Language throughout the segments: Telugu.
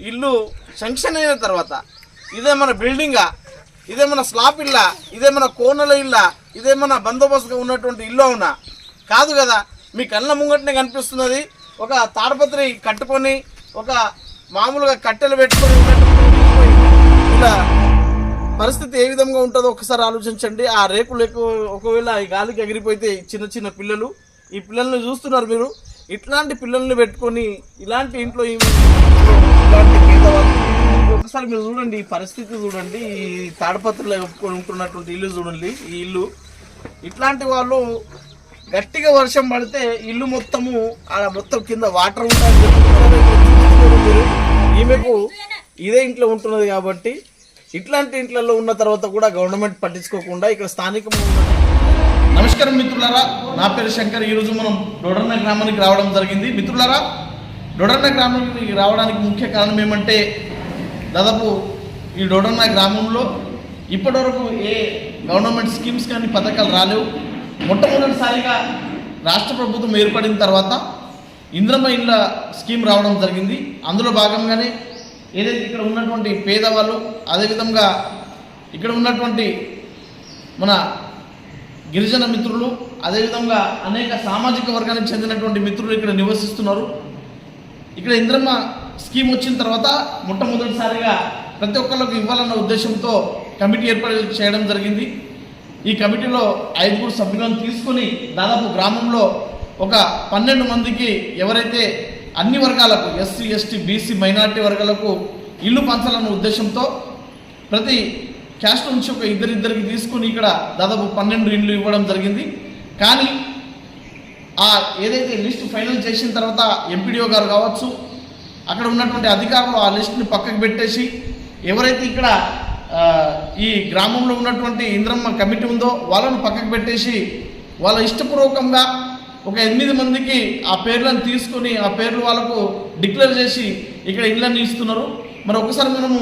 ఇల్లు శాంక్షన్ అయిన తర్వాత ఇదేమన్నా బిల్డింగా ఇదేమన్నా స్లాబ్ ఇల్లా ఇదేమన్నా కోనల ఇల్లా ఇదేమన్నా బందోబస్తుగా ఉన్నటువంటి ఇల్లు అవునా? కాదు కదా మీ కళ్ళ ముంగటనే కనిపిస్తున్నది ఒక తాడపత్రి కట్టుకొని ఒక మామూలుగా కట్టెలు పెట్టుకొని ఇలా పరిస్థితి ఏ విధంగా ఉంటుందో ఒకసారి ఆలోచించండి. ఆ రేకులు ఎక్కువ ఒకవేళ ఈ గాలికి ఎగిరిపోతే చిన్న చిన్న పిల్లలు ఈ పిల్లల్ని చూస్తున్నారు మీరు. ఇట్లాంటి పిల్లల్ని పెట్టుకొని ఇలాంటి ఇంట్లో ఇలాంటి ఒకసారి మీరు చూడండి ఈ పరిస్థితి చూడండి ఈ తాడపత్రులు ఉంటున్నటువంటి ఇల్లు చూడండి ఈ ఇల్లు. ఇట్లాంటి వాళ్ళు గట్టిగా వర్షం పడితే ఇల్లు మొత్తము ఆ మొత్తం కింద వాటర్ ఉంటుంది ఈమెకు ఇదే ఇంట్లో ఉంటున్నది కాబట్టి ఇట్లాంటి ఇంట్లలో ఉన్న తర్వాత కూడా గవర్నమెంట్ పట్టించుకోకుండా ఇక్కడ స్థానికంగా నమస్కారం మిత్రులారా. నా పేరు శంకర్. ఈరోజు మనం డొడర్న గ్రామానికి రావడం జరిగింది. మిత్రులారా డొడర్న గ్రామానికి రావడానికి ముఖ్య కారణం ఏమంటే దాదాపు ఈ డొడర్న గ్రామంలో ఇప్పటివరకు ఏ గవర్నమెంట్ స్కీమ్స్ కానీ పథకాలు రాలేవు. మొట్టమొదటిసారిగా రాష్ట్ర ప్రభుత్వం ఏర్పడిన తర్వాత ఇంద్రమ ఇండ్ల స్కీమ్ రావడం జరిగింది. అందులో భాగంగానే ఏదైతే ఇక్కడ ఉన్నటువంటి పేదవాళ్ళు అదేవిధంగా ఇక్కడ ఉన్నటువంటి మన గిరిజన మిత్రులు అదేవిధంగా అనేక సామాజిక వర్గానికి చెందినటువంటి మిత్రులు ఇక్కడ నివసిస్తున్నారు. ఇక్కడ ఇంద్రమ్మ స్కీమ్ వచ్చిన తర్వాత మొట్టమొదటిసారిగా ప్రతి ఒక్కళ్ళకి ఇవ్వాలన్న ఉద్దేశంతో కమిటీ ఏర్పాటు చేయడం జరిగింది. ఈ కమిటీలో ఐదుగురు సభ్యులను తీసుకొని దాదాపు గ్రామంలో ఒక పన్నెండు మందికి ఎవరైతే అన్ని వర్గాలకు ఎస్సీ ఎస్టీ బీసీ మైనారిటీ వర్గాలకు ఇల్లు పంచాలన్న ఉద్దేశంతో ప్రతి క్యాస్ట్ నుంచి ఒక ఇద్దరిద్దరికి తీసుకుని ఇక్కడ దాదాపు పన్నెండు ఇండ్లు ఇవ్వడం జరిగింది. కానీ ఆ ఏదైతే లిస్ట్ ఫైనల్ చేసిన తర్వాత ఎంపీడీఓ గారు కావచ్చు అక్కడ ఉన్నటువంటి అధికారులు ఆ లిస్ట్ని పక్కకు పెట్టేసి ఎవరైతే ఇక్కడ ఈ గ్రామంలో ఉన్నటువంటి ఇంద్రమ్మ కమిటీ ఉందో వాళ్ళను పక్కకు పెట్టేసి వాళ్ళ ఇష్టపూర్వకంగా ఒక ఎనిమిది మందికి ఆ పేర్లను తీసుకొని ఆ పేర్లు వాళ్ళకు డిక్లేర్ చేసి ఇక్కడ ఇళ్ళని ఇస్తున్నారు. మరి ఒకసారి మనము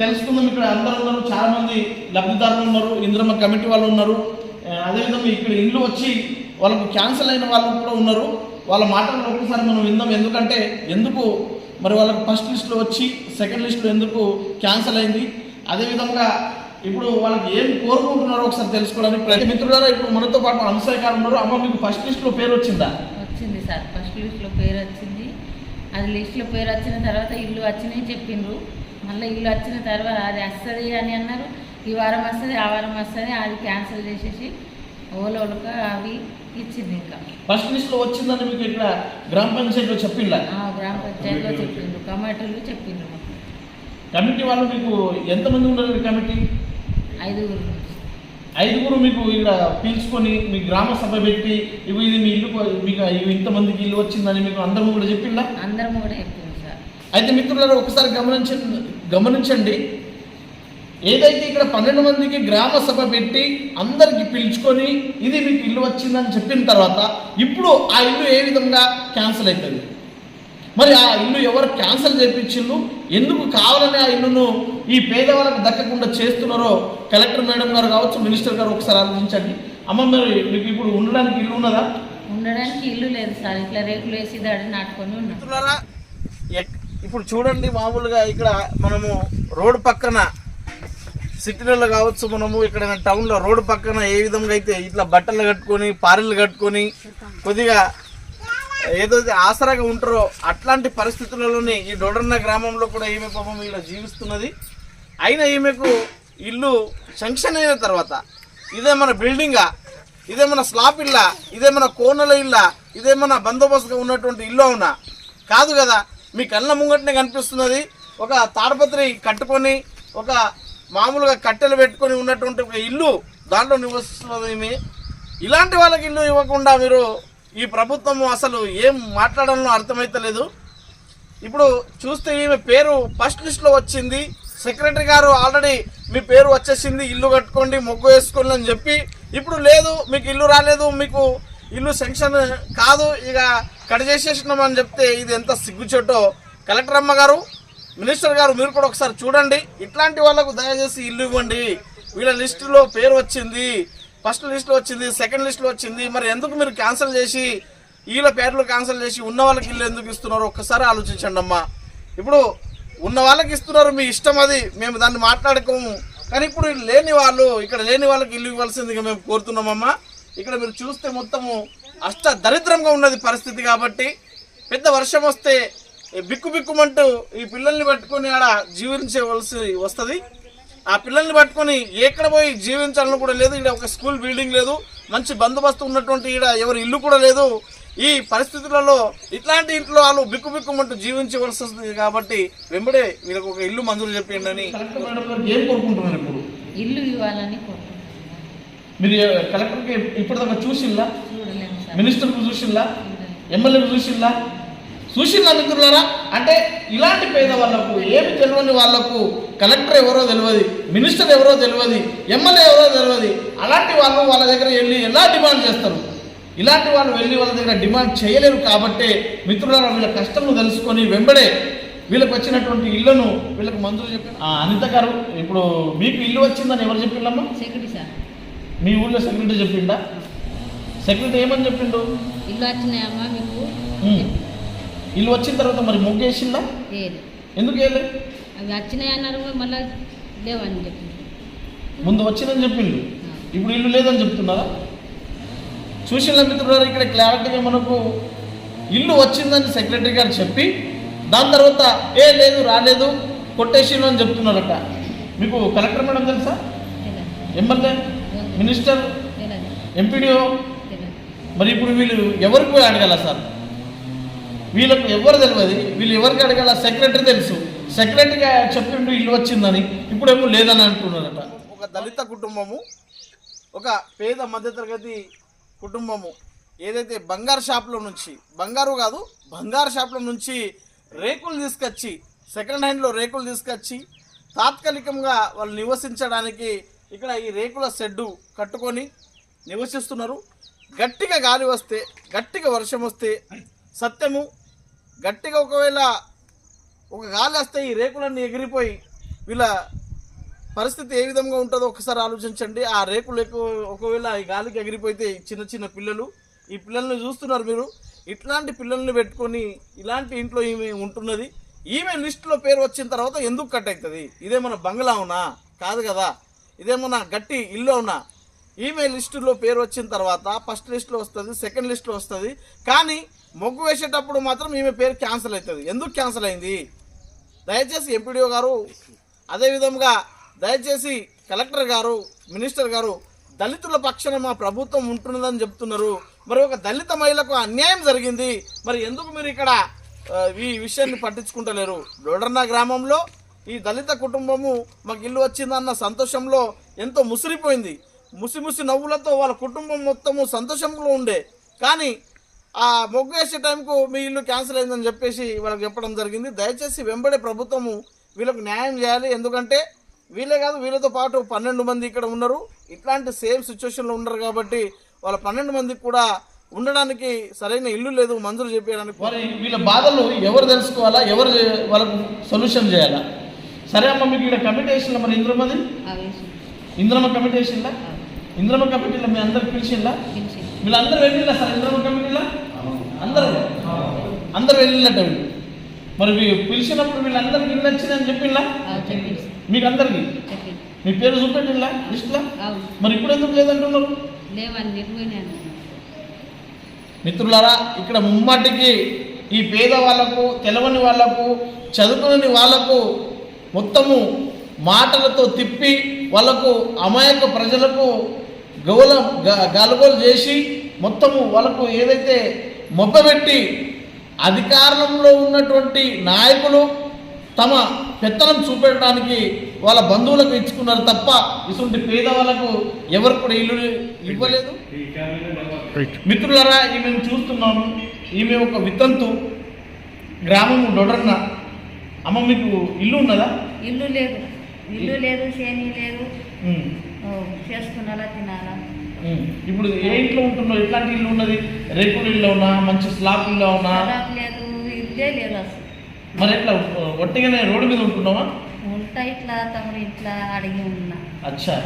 తెలుసుకుందాం ఇక్కడ అందరూ ఉన్నారు చాలా మంది లబ్ధిదారులు ఉన్నారు ఇంద్రమ్మ కమిటీ వాళ్ళు ఉన్నారు. అదేవిధంగా ఇక్కడ ఇల్లు వచ్చి వాళ్ళకు క్యాన్సిల్ అయిన వాళ్ళు కూడా ఉన్నారు. వాళ్ళ మాటలు ఒకసారి మనం విందాం. ఎందుకంటే ఎందుకు మరి వాళ్ళకు ఫస్ట్ లిస్ట్లో వచ్చి సెకండ్ లిస్ట్లో ఎందుకు క్యాన్సిల్ అయింది? అదేవిధంగా ఇప్పుడు వాళ్ళకి ఏం కోరుకుంటున్నారో ఒకసారి తెలుసుకోవడానికి ప్రతి మిత్రులారా ఇప్పుడు మనతో పాటు అంశాయ గారు ఉన్నారు. అమ్మ మీకు ఫస్ట్ లిస్ట్లో పేరు వచ్చిందా? వచ్చింది సార్. ఫస్ట్ లిస్ట్లో పేరు వచ్చింది. అది లిస్ట్లో పేరు వచ్చిన తర్వాత ఇల్లు వచ్చినాయి చెప్పిండ్రు. మళ్ళీ ఇల్లు వచ్చిన తర్వాత అది వస్తుంది అని అన్నారు. ఈ వారం వస్తుంది ఆ వారం వస్తుంది అది క్యాన్సిల్ చేసేసి ఓలోలుగా అవి ఇచ్చింది ఇంకా. ఫస్ట్ లిస్ట్లో వచ్చిందని మీకు ఇక్కడ గ్రామ పంచాయతీలో చెప్పిందా ఆ గ్రామ పంచాయతీలో చెప్పిండ్రు కమాటోళ్ళు చెప్పిండ్రు. కమిటీ వాళ్ళు మీకు ఎంతమంది ఉన్నారు కమిటీ? ఐదుగురు. ఐదుగురు మీకు ఇక్కడ పీల్చుకొని మీ గ్రామ సభ పెట్టి ఇవి ఇది మీ ఇల్లు మీకు ఇవి ఇంతమందికి ఇల్లు వచ్చిందని మీకు అందరం కూడా చెప్పిందా అందరం కూడా చెప్పింది సార్. అయితే మిత్రులారా ఒకసారి గమనించండి గమనించండి. ఏదైతే ఇక్కడ పన్నెండు మందికి గ్రామ సభ పెట్టి అందరికి పిలుచుకొని ఇది మీకు ఇల్లు వచ్చిందని చెప్పిన తర్వాత ఇప్పుడు ఆ ఇల్లు ఏ విధంగా క్యాన్సిల్ అవుతుంది మరి ఆ ఇల్లు ఎవరు క్యాన్సిల్ చేయించిండ్రు ఎందుకు కావాలని ఆ ఇల్లును ఈ పేదవాళ్ళకు దక్కకుండా చేస్తున్నారో కలెక్టర్ మేడం గారు కావచ్చు మినిస్టర్ గారు ఒకసారి ఆలోచించండి. అమ్మ మరి మీకు ఇప్పుడు ఉండడానికి ఇల్లు ఉన్నదా? ఉండడానికి ఇల్లు లేదు సార్. ఇట్లా రేకులు వేసి దాడి నాటుకొని ఉన్నాం. ఇప్పుడు చూడండి మామూలుగా ఇక్కడ మనము రోడ్డు పక్కన సిటీలలో కావచ్చు మనము ఇక్కడ టౌన్లో రోడ్డు పక్కన ఏ విధంగా అయితే ఇట్లా బట్టలు కట్టుకొని పారెలు కట్టుకొని కొద్దిగా ఏదైతే ఆసరాగా ఉంటారో అట్లాంటి పరిస్థితులలోనే ఈ డోడన్న గ్రామంలో కూడా ఈమె పాపం ఇక్కడ జీవిస్తున్నది. అయినా ఈమెకు ఇల్లు శంక్షన్ అయిన తర్వాత ఇదే మన బిల్డింగా ఇదేమన్నా స్లాబ్ ఇల్లా మన కోనల ఇల్లా మన బందోబస్తుగా ఉన్నటువంటి ఇల్లు అవునా? కాదు కదా. మీ కళ్ళ ముంగటనే కనిపిస్తున్నది. ఒక తాడపత్రి కట్టుకొని ఒక మామూలుగా కట్టెలు పెట్టుకొని ఉన్నటువంటి ఒక ఇల్లు దాంట్లో నివసిస్తున్నది ఈమె ఇలాంటి వాళ్ళకి ఇల్లు ఇవ్వకుండా మీరు ఈ ప్రభుత్వం అసలు ఏం మాట్లాడాలో అర్థమైతలేదు. ఇప్పుడు చూస్తే ఈమె పేరు ఫస్ట్ లిస్ట్లో వచ్చింది. సెక్రటరీ గారు ఆల్రెడీ మీ పేరు వచ్చేసింది. ఇల్లు కట్టుకోండి మొగ్గు వేసుకోండి అని చెప్పి. ఇప్పుడు లేదు మీకు ఇల్లు రాలేదు మీకు ఇల్లు శాంక్షన్ కాదు ఇక కట్ చేసేసినామని చెప్తే ఇది ఎంత సిగ్గుచెట్టో కలెక్టర్ అమ్మ గారు మినిస్టర్ గారు మీరు కూడా ఒకసారి చూడండి. ఇట్లాంటి వాళ్ళకు దయచేసి ఇల్లు ఇవ్వండి. వీళ్ళ లిస్టులో పేరు వచ్చింది ఫస్ట్ లిస్ట్లో వచ్చింది సెకండ్ లిస్ట్లో వచ్చింది. మరి ఎందుకు మీరు క్యాన్సిల్ చేసి వీళ్ళ పేర్లు క్యాన్సిల్ చేసి ఉన్న వాళ్ళకి ఇల్లు ఎందుకు ఇస్తున్నారో? ఒక్కసారి ఆలోచించండి అమ్మా. ఇప్పుడు ఉన్న వాళ్ళకి ఇస్తున్నారు మీ ఇష్టం అది మేము దాన్ని మాట్లాడుకోము. కానీ ఇప్పుడు లేని వాళ్ళు ఇక్కడ లేని వాళ్ళకి ఇల్లు ఇవ్వాల్సిందిగా మేము కోరుతున్నామమ్మా. ఇక్కడ మీరు చూస్తే మొత్తము అష్ట దరిద్రంగా ఉన్నది పరిస్థితి కాబట్టి పెద్ద వర్షం వస్తే ఈ బిక్కు బిక్కుమంటూ ఈ పిల్లల్ని పట్టుకొని ఆడ జీవించవలసి వస్తుంది. ఆ పిల్లల్ని పట్టుకొని ఎక్కడ పోయి జీవించాలని కూడా లేదు. ఇక్కడ ఒక స్కూల్ బిల్డింగ్ లేదు. మంచి బందోబస్తు ఉన్నటువంటి ఇక్కడ ఎవరి ఇల్లు కూడా లేదు. ఈ పరిస్థితులలో ఇట్లాంటి ఇంట్లో వాళ్ళు బిక్కు బిక్కుమంటూ జీవించవలసి వస్తుంది కాబట్టి వెంబడే వీళ్ళకి ఒక ఇల్లు మంజూరు చెప్పండి అని. ఏం కోరుకుంటున్నారు ఇప్పుడు? ఇల్లు ఇవ్వాలని కోరుకుంటున్నాను మీరు కలెక్టర్కి ఇప్పటిదాకా చూసిందా మినిస్టర్కు చూసిందా ఎమ్మెల్యేకు చూసిందా చూసిందా మిత్రులారా అంటే ఇలాంటి పేద వాళ్ళకు ఏమి తెలియని వాళ్ళకు కలెక్టర్ ఎవరో తెలియదు మినిస్టర్ ఎవరో తెలియదు ఎమ్మెల్యే ఎవరో తెలియదు. అలాంటి వాళ్ళు వాళ్ళ దగ్గర వెళ్ళి ఎలా డిమాండ్ చేస్తారు? ఇలాంటి వాళ్ళు వెళ్ళి వాళ్ళ దగ్గర డిమాండ్ చేయలేరు కాబట్టే మిత్రులారా వీళ్ళ కష్టం తెలుసుకొని వెంబడే వీళ్ళకి వచ్చినటువంటి ఇళ్ళను వీళ్ళకి మంజూరు చెప్పి అనిత గారు ఇప్పుడు మీకు ఇల్లు వచ్చిందని ఎవరు చెప్పిండమ్మా సెక్యూరిటీ సార్. మీ ఊళ్ళో సెక్రటరీ చెప్పిండా? సెక్రటరీ ఏమని చెప్పిండు? ఇల్లు వచ్చినాయమ్మా మీకు. ఇల్లు వచ్చిన తర్వాత మరి ముగ్గేసిందా ఎందుకు వేయలే? అవి వచ్చినాయి అన్నారు మళ్ళీ లేవని చెప్పి ముందు వచ్చిందని చెప్పిండు. ఇప్పుడు ఇల్లు లేదని చెప్తున్నారా? చూసిన మిత్రులారు ఇక్కడ క్లారిటీగా మనకు ఇల్లు వచ్చిందని సెక్రటరీ గారు చెప్పి దాని తర్వాత ఏ లేదు రాలేదు కొట్టేసిండు అని చెప్తున్నారట. మీకు కలెక్టర్ మేడం తెలుసా? ఎమ్మెల్యే? మినిస్టర్ ఎంపీడీఓ మరి ఇప్పుడు వీళ్ళు ఎవరికి పోయి అడగాల సార్? వీళ్ళకు ఎవరు తెలియదు వీళ్ళు ఎవరికి అడగాల? సెక్రటరీ తెలుసు. సెక్రటరీగా చెప్పిండు ఇల్లు వచ్చిందని. ఇప్పుడేమో లేదని అంటున్నారట. ఒక దళిత కుటుంబము ఒక పేద మధ్యతరగతి కుటుంబము ఏదైతే బంగారు షాప్లో నుంచి బంగారు కాదు బంగారు షాప్లో నుంచి రేకులు తీసుకొచ్చి సెకండ్ హ్యాండ్లో రేకులు తీసుకొచ్చి తాత్కాలికంగా వాళ్ళు నివసించడానికి ఇక్కడ ఈ రేకుల షెడ్డు కట్టుకొని నివసిస్తున్నారు. గట్టిగా గాలి వస్తే గట్టిగా వర్షం వస్తే సత్యము. గట్టిగా ఒకవేళ ఒక గాలి వస్తే ఈ రేకులన్నీ ఎగిరిపోయి వీళ్ళ పరిస్థితి ఏ విధంగా ఉంటుందో ఒకసారి ఆలోచించండి. ఆ రేకులు ఎక్కువ ఒకవేళ ఈ గాలికి ఎగిరిపోతే చిన్న చిన్న పిల్లలు ఈ పిల్లల్ని చూస్తున్నారు మీరు. ఇట్లాంటి పిల్లల్ని పెట్టుకొని ఇలాంటి ఇంట్లో ఈమె ఉంటున్నది. ఈమె లిస్టులో పేరు వచ్చిన తర్వాత ఎందుకు కట్ అవుతుంది? మన బంగ్లా ఉన్నా కాదు కదా. ఇదేమన్నా గట్టి ఇల్లు ఉన్నా ఈమె లిస్టులో పేరు వచ్చిన తర్వాత ఫస్ట్ లిస్ట్లో వస్తుంది సెకండ్ లిస్ట్లో వస్తుంది. కానీ మొగ్గు వేసేటప్పుడు మాత్రం ఈమె పేరు క్యాన్సిల్ అవుతుంది ఎందుకు క్యాన్సిల్ అయింది? దయచేసి ఎంపీడీఓ గారు అదేవిధంగా దయచేసి కలెక్టర్ గారు మినిస్టర్ గారు దళితుల పక్షాన మా ప్రభుత్వం ఉంటున్నదని చెప్తున్నారు. మరి ఒక దళిత మహిళకు అన్యాయం జరిగింది. మరి ఎందుకు మీరు ఇక్కడ ఈ విషయాన్ని పట్టించుకుంటలేరు? డోడర్నా గ్రామంలో ఈ దళిత కుటుంబము మాకు ఇల్లు వచ్చిందన్న సంతోషంలో ఎంతో ముసిరిపోయింది. ముసి ముసి నవ్వులతో వాళ్ళ కుటుంబం మొత్తము సంతోషంలో ఉండే. కానీ ఆ మొగ్గు వేసే టైంకు మీ ఇల్లు క్యాన్సిల్ అయిందని చెప్పేసి వాళ్ళకి చెప్పడం జరిగింది. దయచేసి వెంబడే ప్రభుత్వము వీళ్ళకు న్యాయం చేయాలి. ఎందుకంటే వీళ్ళే కాదు వీళ్ళతో పాటు పన్నెండు మంది ఇక్కడ ఉన్నారు. ఇట్లాంటి సేమ్ సిచ్యువేషన్లో ఉన్నారు కాబట్టి వాళ్ళ పన్నెండు మందికి కూడా ఉండడానికి సరైన ఇల్లు లేదు మంజూరు చేపించడానికి వీళ్ళ బాధలు ఎవరు తెలుసుకోవాలా? ఎవరు వాళ్ళకు సొల్యూషన్ చేయాలా? సరే అమ్మ మీకు ఇక్కడ కమిటీ వేసిందా మరి ఇంద్రమది అవేసి ఇంద్రమ కమిటీ వేసిందా ఇంద్రమ కమిటీలో మీ అందరికి పిలిచిందా పిలిచి వీళ్ళందరూ వెళ్ళిలా సార్? ఇంద్రమ కమిటీలో అందరూ? అందరూ వెళ్ళినట్టు వీళ్ళు. మరి పిలిచినప్పుడు వీళ్ళందరికి ఇల్లు వచ్చిందని చెప్పిందా మీకు అందరికి మీ పేరు చూపెట్టిల్లా లిస్టులా? మరి ఇప్పుడు ఎందుకు లేదంటున్నారు? మిత్రులారా ఇక్కడ ముమ్మాటికి ఈ పేద వాళ్ళకు తెలవని వాళ్ళకు చదువుకుని వాళ్ళకు మొత్తము మాటలతో తిప్పి వాళ్ళకు అమాయక ప్రజలకు గౌల గ- గలగోలు చేసి మొత్తము వాళ్ళకు ఏదైతే మొబ్బబెట్టి అధికారంలో ఉన్నటువంటి నాయకులు తమ పెత్తనం చూపెట్టడానికి వాళ్ళ బంధువులకు ఇచ్చుకున్నారు తప్ప ఇటువంటి పేదవాళ్ళకు ఎవరు కూడా ఇల్లు ఇవ్వలేదు. మిత్రులారా ఈమెను చూస్తున్నాము. ఈమె ఒక వితంతు. గ్రామము డొడర్న. అమ్మ మీకు ఇల్లు ఉన్నదా? ఇల్లు లేదు. ఇల్లు లేదు శని లేదు. చేసుకున్నాలా తినాలా. ఇప్పుడు ఏ ఇంట్లో ఉంటున్నావు? ఎట్లాంటి ఇల్లు ఉన్నది? రేకుల ఇల్లు ఉన్నా మంచి స్లాబ్ ఇల్లు ఉన్నా? లేదు ఇల్లే లేదు అసలు. మరి ఎట్లా ఒట్టిగానే రోడ్డు మీద ఉంటున్నావా? ఉంటా ఇట్లా తమరు ఇట్లా అడిగి ఉన్నా. అచ్చా.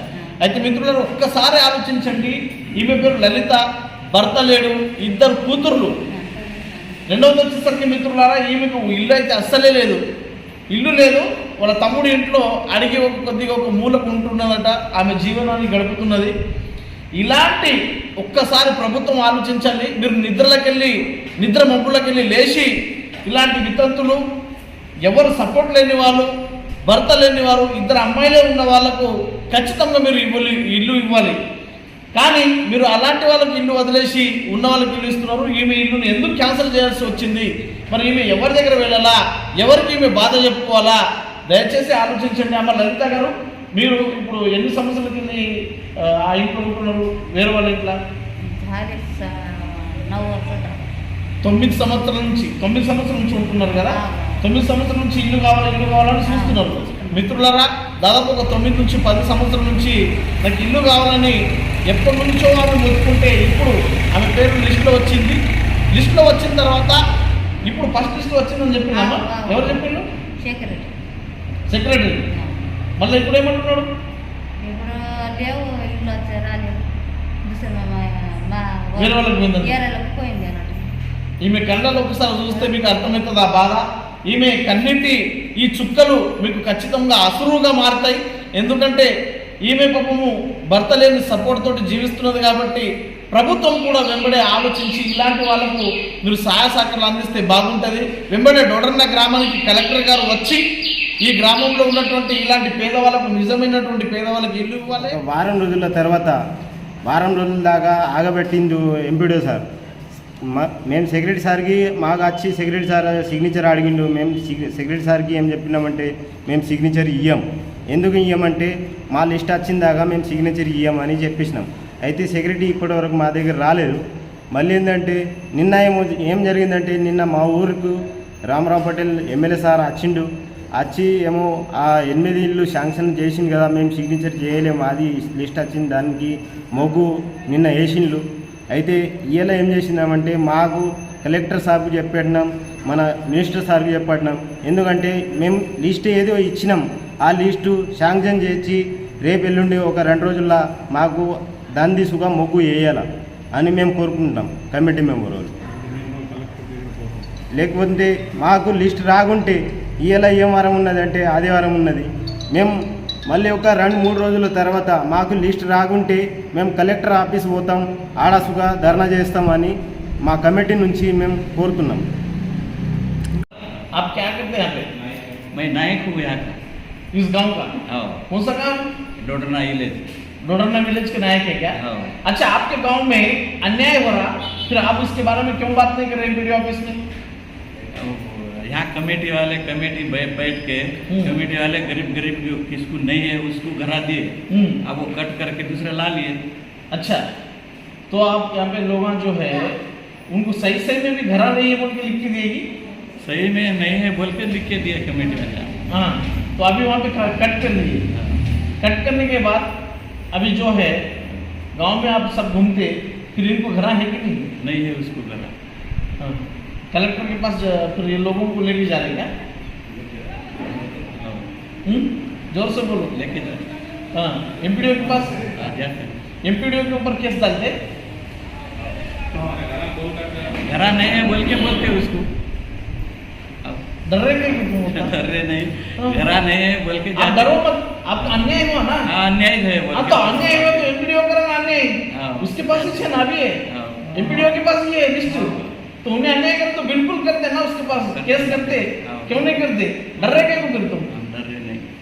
అయితే మిత్రులారు ఒక్కసారి ఆలోచించండి. ఈమె పేరు లలిత భర్త లేడు ఇద్దరు కూతుర్లు. రెండవది వచ్చేసరికి మిత్రులారా ఈమెకు ఇల్లు అయితే అస్సలే లేదు. ఇల్లు లేదు వాళ్ళ తమ్ముడి ఇంట్లో అడిగి ఒక కొద్దిగా ఒక మూలకు ఉంటున్నదట ఆమె జీవనాన్ని గడుపుతున్నది. ఇలాంటి ఒక్కసారి ప్రభుత్వం ఆలోచించాలి మీరు నిద్రలకెళ్ళి నిద్ర మబ్బులకెళ్ళి లేచి ఇలాంటి వితంతులు ఎవరు సపోర్ట్ లేని వాళ్ళు భర్త లేని వారు ఇద్దరు అమ్మాయిలే ఉన్న వాళ్ళకు ఖచ్చితంగా మీరు ఇవ్వాలి ఇల్లు ఇవ్వాలి. కానీ మీరు అలాంటి వాళ్ళకి ఇల్లు వదిలేసి ఉన్న వాళ్ళకి ఇల్లు ఇస్తున్నారు ఈమె ఇల్లును ఎందుకు క్యాన్సిల్ చేయాల్సి వచ్చింది? మరి ఈమె ఎవరి దగ్గర వెళ్ళాలా? ఎవరికి ఈమె బాధ చెప్పుకోవాలా? దయచేసి ఆలోచించండి అమ్మ లలిత గారు. మీరు ఇప్పుడు ఎన్ని సంవత్సరాల కింద ఆ ఇంట్లో ఉంటున్నారు? వేరే వాళ్ళ ఇంట్లో? తొమ్మిది సంవత్సరాల నుంచి తొమ్మిది సంవత్సరాల నుంచి ఉంటున్నారు కదా? తొమ్మిది సంవత్సరాల నుంచి ఇల్లు కావాలి ఇల్లు కావాలని చూస్తున్నారు. మిత్రులారా దాదాపు ఒక తొమ్మిది నుంచి పది సంవత్సరాల నుంచి నాకు ఇల్లు కావాలని ఎప్పటి నుంచో ఆమె మొత్తుకుంటే ఇప్పుడు ఆమె పేరు లిస్టులో వచ్చింది. లిస్టులో వచ్చిన తర్వాత ఇప్పుడు ఫస్ట్ లిస్ట్లో వచ్చిందని చెప్పినామా? ఎవరు చెప్పిండు. సెక్రటరీ. మళ్ళీ ఇప్పుడు ఏమంటున్నాడు? వేరే వాళ్ళకి పోయిందా? ఈమె కళ్ళలో ఒకసారి చూస్తే మీకు అర్థమవుతుంది ఆ బాధ? ఈమె కన్నిటి ఈ చుక్కలు మీకు ఖచ్చితంగా అసురుగా మారుతాయి. ఎందుకంటే ఈమె పాపము భర్త లేని సపోర్ట్ తోటి జీవిస్తున్నది కాబట్టి ప్రభుత్వం కూడా వెంబడే ఆలోచించి ఇలాంటి వాళ్ళకు మీరు సహాయ సహకారాలు అందిస్తే బాగుంటుంది. వెంబడే డొడర్న గ్రామానికి కలెక్టర్ గారు వచ్చి ఈ గ్రామంలో ఉన్నటువంటి ఇలాంటి పేదవాళ్ళకు నిజమైనటువంటి పేదవాళ్ళకి ఇల్లు ఇవ్వాలి. వారం రోజుల తర్వాత వారం రోజుల దాకా ఆగబెట్టింది ఎంపీడో సార్. మా- మేము సెక్రటరీ సార్కి మాకు వచ్చి సెక్రటరీ సార్ సిగ్నేచర్ అడిగిండు. మేము సిగ్- సెక్రటరీ సార్కి ఏం చెప్పినామంటే మేము సిగ్నేచర్ ఇయ్యం. ఎందుకు ఇయ్యమంటే మా లిస్ట్ వచ్చిందాకా మేము సిగ్నేచర్ ఇయ్యమని చెప్పేసినాం. అయితే సెక్రటరీ ఇప్పటివరకు మా దగ్గర రాలేదు. మళ్ళీ ఏంటంటే నిన్న ఏమో ఏం జరిగిందంటే నిన్న మా ఊరుకు రామరావు పటేల్ ఎమ్మెల్యే సార్ వచ్చిండు. వచ్చి ఏమో ఆ ఎనిమిది ఇల్లు శాంక్షన్ చేసింది కదా మేము సిగ్నేచర్ చేయలేము అది లిస్ట్ వచ్చింది దానికి మొగ్గు నిన్న వేసిండ్లు అయితే ఇలా ఏం చేసినామంటే మాకు కలెక్టర్ సార్కు చెప్పేటినాం మన మినిస్టర్ సార్కు చెప్పట్టినాం ఎందుకంటే మేము లిస్ట్ ఏదో ఇచ్చినాం ఆ లిస్టు శాంక్షన్ చేసి రేపు ఎల్లుండి ఒక రెండు రోజుల్లో మాకు దాని తీసుగా మొగ్గు వేయాల అని మేము కోరుకుంటున్నాం కమిటీ మెంబర్ లేకపోతే మాకు లిస్ట్ రాకుంటే ఇవాళ ఏం వారం ఉన్నది అంటే ఆదివారం ఉన్నది. మేము మళ్ళీ ఒక రెండు మూడు రోజుల తర్వాత మాకు లిస్ట్ రాకుంటే మేము కలెక్టర్ ఆఫీస్ పోతాం ఆడసుగా ధర్నా చేస్తామని మా కమిటీ నుంచి మేము కోరుతున్నాం आप क्या करते हैं यहाँ पे मैं नायक हूँ यहाँ का इस गांव का हाँ कौन सा गांव डोडरना इलेज डोडरना विलेज के नायक है क्या हाँ अच्छा आपके गांव में अन्याय हो रहा फिर आप इसके बारे में क्यों बात नहीं कर रहे वीडियो ऑफिस में यहाँ कमेटी वाले कमेटी बैठ के हम्म। कमेटी वाले गरीब गरीब जो किसको नहीं है उसको घरा दिए। हम्म, अब वो कट करके दूसरे ला लिए। अच्छा तो आप यहाँ पे लोग जो है उनको सही सही में भी घरा नहीं है बोल के लिख के देगी सही में नहीं है बोल के लिख के दिए कमेटी वाले हाँ तो अभी वहाँ पे कट कर लीजिए हाँ। कट करने के बाद अभी जो है गाँव में आप सब घूमते फिर इनको घरा है कि नहीं? नहीं है उसको घरा। कलेक्टर के पास फिर ये लोगों को लेके जा रहे क्या? हाँ। हम्म? ज़ोर से बोलो। लेके जा हाँ। एमपीडीओ के पास? हाँ, जाते एमपीडीओ के ऊपर केस डालते? घरा नहीं है बोल के बोलते उसको। डर रहे? डर रहे हाँ। नहीं घरा नहीं है बोल के आप डरो मत। आप अन्याय हुआ ना? हाँ अन्याय है बोल हाँ तो अन्याय हुआ तो एमपीडीओ का अन्याय। हाँ। उसके पास ही छे ना अभी? है। हाँ। एमपीडीओ के पास ये लिस्ट तो उन्हें अन्याय कर तो बिल्कुल करते ना उसके पास केस करते हाँ। क्यों नहीं करते? डर रहे क्या फिर तुम? हम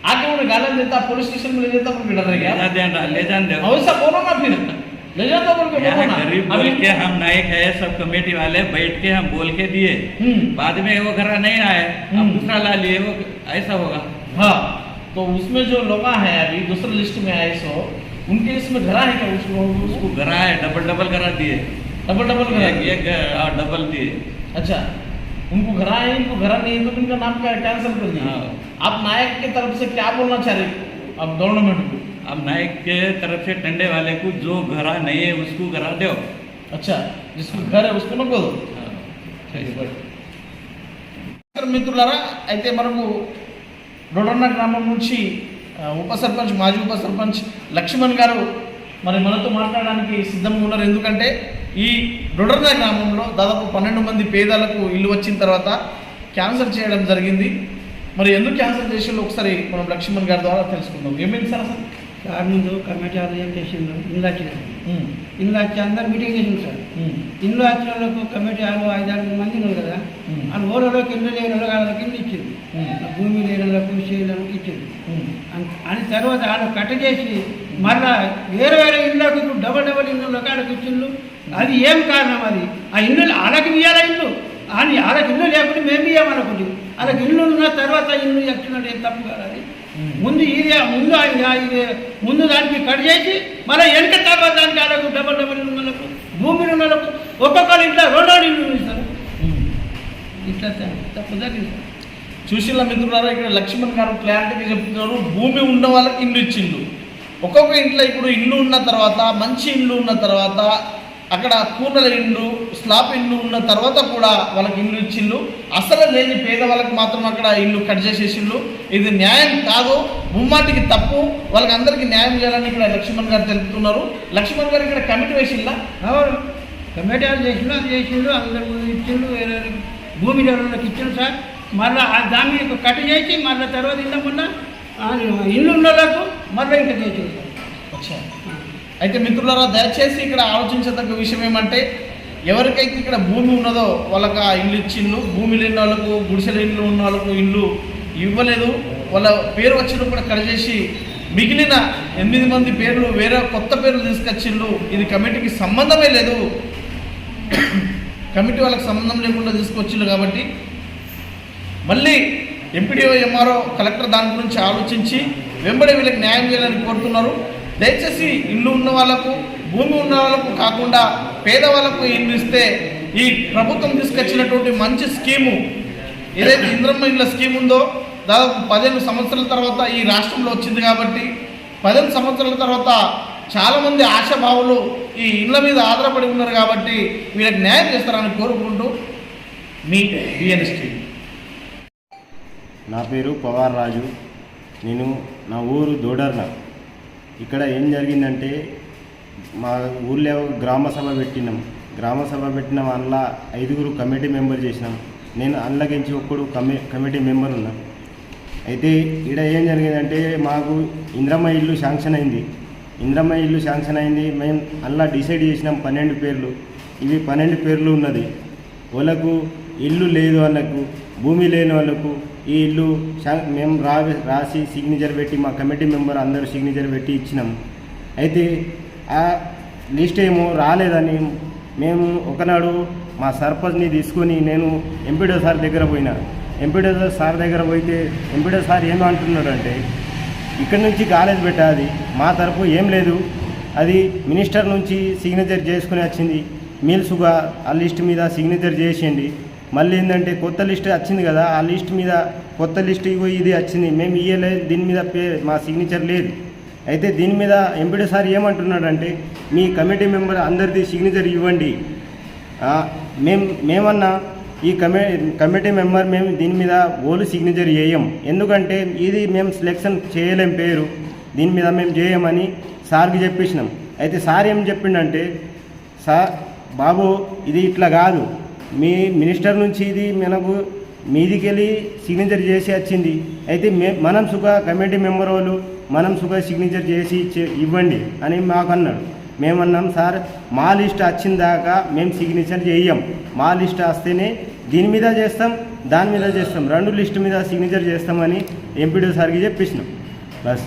आके उन्हें गाला देता पुलिस स्टेशन में ले जाता फिर डर रहे क्या? जाते हैं, ले जान दो वैसा बोलो ना फिर। ले जाता बोल के ना। गरीब बोल के हम नायक है सब कमेटी वाले बैठ के हम बोल के दिए। हम्म। बाद में वो घर नहीं आए। हम्म। अब दूसरा ला लिए वो ऐसा होगा। हाँ तो उसमें जो लोग हैं अभी दूसरे लिस्ट में आए सो उनके इसमें घरा है क्या? उसको उसको घरा है डबल डबल करा दिए। डबल डबल घरा एक है? एक हाँ, डबल दिए अच्छा उनको घरा है इनको घरा नहीं है तो इनका नाम क्या कैंसिल कर दिया हाँ। आप नायक की तरफ से क्या बोलना चाह रहे अब गवर्नमेंट को अब नायक के तरफ से टंडे वाले को जो घरा नहीं है उसको घरा दो अच्छा जिसको घर है उसको नको दो हाँ, మిత్రులారా అయితే మనకు డొడర్న గ్రామం నుంచి ఆ, ఉప సర్పంచ్ మాజీ ఉప సర్పంచ్ లక్ష్మణ్ గారు మరి మనతో మాట్లాడడానికి సిద్ధంగా ఉన్నారు ఎందుకంటే ఈ డొడర్న గ్రామంలో దాదాపు పన్నెండు మంది పేదలకు ఇల్లు వచ్చిన తర్వాత క్యాన్సర్ చేయడం జరిగింది. మరి ఎందుకు క్యాన్సిల్ చేసిండు ఒకసారి మనం లక్ష్మణ్ గారి ద్వారా తెలుసుకుందాం. ఏమైంది సార్ అసలు? సార్ ముందు కమిటీ ఆదాయం చేసిండు ఇల్లు వచ్చినారు ఉమ్, ఇల్లు వచ్చి అందరు మీటింగ్ చేసిండు సార్. ఇల్లు వచ్చిన వాళ్ళకు కమిటీ వాళ్ళు ఐదారు మంది ఉన్నారు కదా. వాళ్ళు ఓడలోకి ఇల్లు లేని వాళ్ళకి ఇల్లు ఇచ్చింది. భూమి లేని వాళ్ళకు చేయడానికి ఇచ్చింది అన్- తర్వాత వాళ్ళు కట్ట చేసి మళ్ళా వేరే వేరే ఇళ్ళకు ఇప్పుడు డబల్ డబల్ ఇల్లు కాడకి ఇచ్చిండ్రు. అది ఏం కారణం అది ఆ ఇల్లు వాళ్ళకి ఇవ్వాలా ఇల్లు? అని వాళ్ళకి ఇల్లు లేకుండా మేము ఇవ్వమనుకుంటుంది వాళ్ళకి ఇల్లు ఉన్న తర్వాత ఇల్లు ఎత్తున్నట్టు ఏం తప్పు కాదు అది. ముందు ఇది ముందు ఇది ముందు దానికి కట్ చేసి మళ్ళీ వెనక తర్వాత దానికి వాళ్ళకు డబల్ డబల్ ఇల్లు ఉన్న వాళ్ళకు భూమి ఉన్న వాళ్ళకు ఒక్కొక్కరు ఇంట్లో రెండో ఇల్లు ఇస్తారు. ఇట్లా తప్పు జరిగింది సార్. చూసిల్ల మిత్రులారా ఇక్కడ లక్ష్మణ్ గారు క్లారిటీగా చెప్తున్నారు భూమి ఉన్న వాళ్ళకి ఇల్లు ఇచ్చిండు. ఒక్కొక్క ఇంట్లో ఇప్పుడు ఇల్లు ఉన్న తర్వాత మంచి ఇల్లు ఉన్న తర్వాత అక్కడ కూనల ఇల్లు స్లాబ్ ఇల్లు ఉన్న తర్వాత కూడా వాళ్ళకి ఇల్లు ఇచ్చిండు అసలు లేని పేద వాళ్ళకి మాత్రం అక్కడ ఇల్లు కట్ చేసేసిండు ఇది న్యాయం కాదు ముమ్మాటికి తప్పు. వాళ్ళకి అందరికీ న్యాయం చేయాలని ఇక్కడ లక్ష్మణ్ గారు తెలుపుతున్నారు. లక్ష్మణ్ గారు ఇక్కడ కమిటీ వేసిందా టమాటాలు చేసిండు అది చేసిండు అందరు ఇచ్చిండు వేరే వాళ్ళకి భూమి లేని ఇచ్చిండు సార్. మళ్ళీ ఆ దాని మీద కట్ చేసి మళ్ళీ తర్వాత ఇంత మొన్న ఆ ఇల్లు ఉన్న వాళ్ళకు మళ్ళీ ఇంకా చేసిండు సార్. అయితే మిత్రులారా దయచేసి ఇక్కడ ఆలోచించదగ్గ విషయం ఏమంటే ఎవరికైతే ఇక్కడ భూమి ఉన్నదో వాళ్ళకి ఆ ఇల్లు ఇచ్చిండ్రు భూమి లేని వాళ్ళకు గుడిసెల ఇల్లు ఉన్న వాళ్ళకు ఇల్లు ఇవ్వలేదు. వాళ్ళ పేరు వచ్చిన కూడా కడిచేసి మిగిలిన ఎనిమిది మంది పేర్లు వేరే కొత్త పేర్లు తీసుకొచ్చిండ్రు. ఇది కమిటీకి సంబంధమే లేదు. కమిటీ వాళ్ళకి సంబంధం లేకుండా తీసుకొచ్చిండ్రు కాబట్టి మళ్ళీ ఎంపీడీఓ ఎంఆర్ఓ కలెక్టర్ దాని గురించి ఆలోచించి వెంబడి వీళ్ళకి న్యాయం చేయాలని కోరుతున్నారు. దయచేసి ఇల్లు ఉన్న వాళ్ళకు భూమి ఉన్న వాళ్ళకు కాకుండా పేదవాళ్ళకు ఇల్లు ఇస్తే ఈ ప్రభుత్వం తీసుకొచ్చినటువంటి మంచి స్కీము ఏదైతే ఇంద్రమ్మ ఇళ్ళ స్కీమ్ ఉందో దాదాపు పదిహేను సంవత్సరాల తర్వాత ఈ రాష్ట్రంలో వచ్చింది కాబట్టి పదిహేను సంవత్సరాల తర్వాత చాలామంది ఆశాభావులు ఈ ఇళ్ళ మీద ఆధారపడి ఉన్నారు కాబట్టి వీళ్ళకి న్యాయం చేస్తారని కోరుకుంటూ మీ బిఎన్ఎస్టీ నా పేరు పవార్ రాజు. నేను నా ఊరు దోడర్న ఇక్కడ ఏం జరిగిందంటే మా ఊళ్ళో గ్రామ సభ పెట్టినాం. గ్రామ సభ పెట్టిన అందులో ఐదుగురు కమిటీ మెంబర్ చేసినాం. నేను అందులోకించి ఒక్కడు కమి కమిటీ మెంబర్ ఉన్నా. అయితే ఇక్కడ ఏం జరిగిందంటే మాకు ఇంద్రమ్మ ఇల్లు శాంక్షన్ అయింది. ఇంద్రమ్మ ఇల్లు శాంక్షన్ అయింది. మేము అలా డిసైడ్ చేసినాం పన్నెండు పేర్లు. ఇవి పన్నెండు పేర్లు ఉన్నది. వాళ్ళకు ఇల్లు లేదు వాళ్ళకు భూమి లేని వాళ్ళకు ఈ ఇల్లు మేము రా రాసి సిగ్నేచర్ పెట్టి మా కమిటీ మెంబర్ అందరూ సిగ్నేచర్ పెట్టి ఇచ్చినాం. అయితే ఆ లిస్ట్ ఏమో రాలేదని మేము ఒకనాడు మా సర్పంచ్ని తీసుకొని నేను ఎంపీడో సార్ దగ్గర పోయినా. ఎంపీడో సార్ దగ్గర పోయితే ఎంపీడో సార్ ఏమంటున్నాడు అంటే ఇక్కడ నుంచి కాలేజ్ పెట్టాది మా తరపు ఏం లేదు. అది మినిస్టర్ నుంచి సిగ్నేచర్ చేసుకుని వచ్చింది. మీల్సుగా ఆ లిస్ట్ మీద సిగ్నేచర్ చేసేయండి మళ్ళీ ఏంటంటే కొత్త లిస్ట్ వచ్చింది కదా ఆ లిస్ట్ మీద కొత్త లిస్ట్ ఇది వచ్చింది మేము ఇయ్యలే దీని మీద పే మా సిగ్నేచర్ లేదు. అయితే దీని మీద ఎంపీడీ సార్ ఏమంటున్నాడంటే మీ కమిటీ మెంబర్ అందరిది సిగ్నేచర్ ఇవ్వండి. మేము మేమన్నా ఈ కమి కమిటీ మెంబర్ మేము దీని మీద ఓలు సిగ్నేచర్ చేయం ఎందుకంటే ఇది మేము సెలెక్షన్ చేయలేం పేరు దీని మీద మేము చేయమని సార్కి చెప్పేసినాం. అయితే సార్ ఏం చెప్పిండంటే సార్ బాబు ఇది ఇట్లా కాదు. మీ మినిస్టర్ నుంచి ఇది మనకు మీదికెళ్ళి సిగ్నేచర్ చేసి వచ్చింది. అయితే మే మనం సుఖ కమిటీ మెంబర్ వాళ్ళు మనం సుఖ సిగ్నేచర్ చేసి ఇవ్వండి అని మాకు అన్నాడు. మేమన్నాం సార్ మా లిస్ట్ వచ్చిన దాకా మేము సిగ్నేచర్ చేయం. మా లిస్ట్ వస్తేనే దీని మీద చేస్తాం దాని మీద చేస్తాం. రెండు లిస్ట్ మీద సిగ్నేచర్ చేస్తామని ఎంపీడీ సార్కి చెప్పేసినాం. బస్.